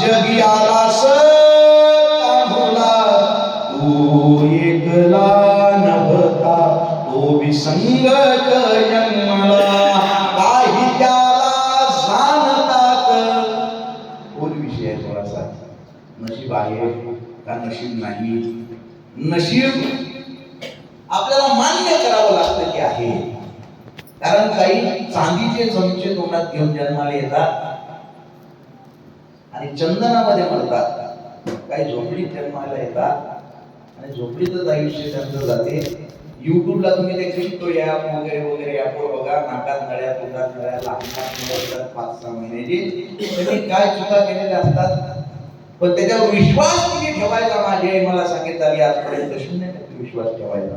जगी आलास तांबुला तो विषय थोडासा नशीब आहे का नशीब नाही नशीब आपल्याला मान्य करावं लागतं की आहे. कारण काही चांदीचे चमचे तोंडात घेऊन जन्माला येतात. आणि चंदनामध्ये मरतात काही झोपडीत जन्माला येतात. आणि झोपडीतच आयुष्य त्यांचं जाते. युट्यूबला तुम्ही ते क्रिप्टो ॲप वगैरे वगैरे ॲपवर बघा. नाकात नळ्या तोंडात नळ्या लहान पाच सहा महिन्याची त्यांनी काय चुका केलेल्या असतात. पण त्याच्यावर विश्वास तुम्ही ठेवायचा माझी आई मला सांगितलं आजपर्यंत शून्य टक्के विश्वास ठेवायचा.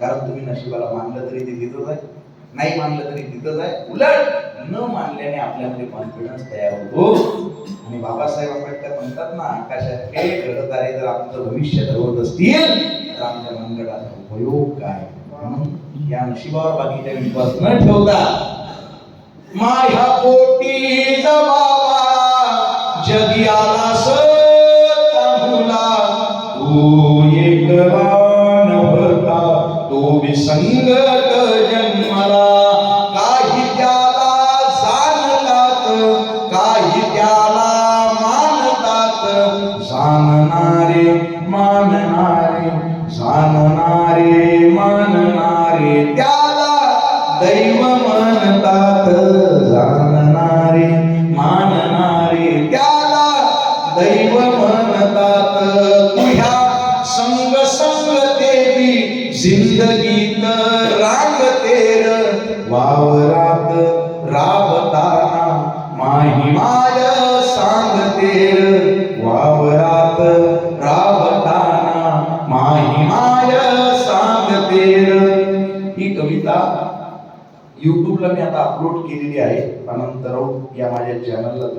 कारण तुम्ही नशिबाला मानलं तरी ते तिथंच आहे नाही मानलं तरी तिथंच आहे. उलट न मानल्याने आपल्यामध्ये कॉन्फिडन्स तयार होतो. आणि बाबासाहेब आंबेडकर म्हणतात ना आकाशात हे ग्रहतारे जर आमचं भविष्य ठरवत असतील तर आमच्या मनगडाचा उपयोग काय? म्हणून या नशिबावर बाकीच्या विश्वास न ठेवता माझ्या पोटी बाबा जगियाला आला तू एक लहान होता तो विसंग मानतात जाणणारे मानणारे जाणणारे मानणारे त्याला दैव म्हणतात. जाणणारे मानणारे त्याला दैव म्हणतात. तुझ्या संग संग देवी जिंदगीत रांगतेर वावरा सुद्धा यूट्यूबला युट्यूबला मी आता अपलोड केलेली आहे. अनंतराव या माझ्या चॅनलला